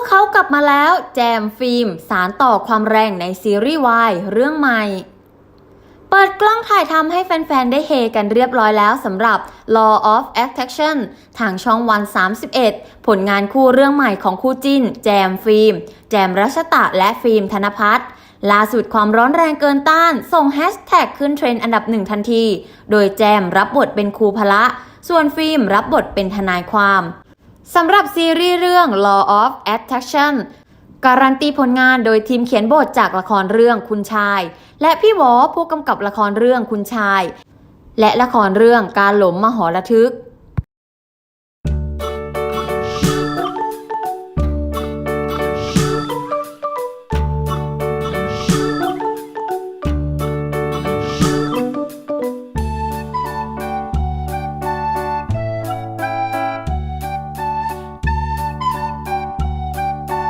วกเขากลับมาแล้วแจมฟิล์ม สารต่อความแรงในซีรีส์วายเรื่องใหม่ เปิดกล้องถ่ายทำให้แฟน ๆ ได้เฮกันเรียบร้อยแล้วสำหรับ Law of Attraction ทางช่องวัน 31 ผลงานคู่เรื่องใหม่ของคู่จิ้น แจมฟิล์ม แจมรัชตะและฟิล์มธนพัฒน์ล่าสุดความร้อนแรงเกินต้าน ส่งแฮชแท็กขึ้นเทรนด์อันดับหนึ่งทันที โดยแจมรับบทเป็นครูพละ ส่วนฟิล์มรับบทเป็นทนายความ สำหรับซีรีส์เรื่อง Law of Attraction การันตีผลงานโดยทีมเขียนบทจากละครเรื่องคุณชาย และพี่วอผู้กำกับละครเรื่องคุณชาย และละครเรื่องการหลมมหรทึก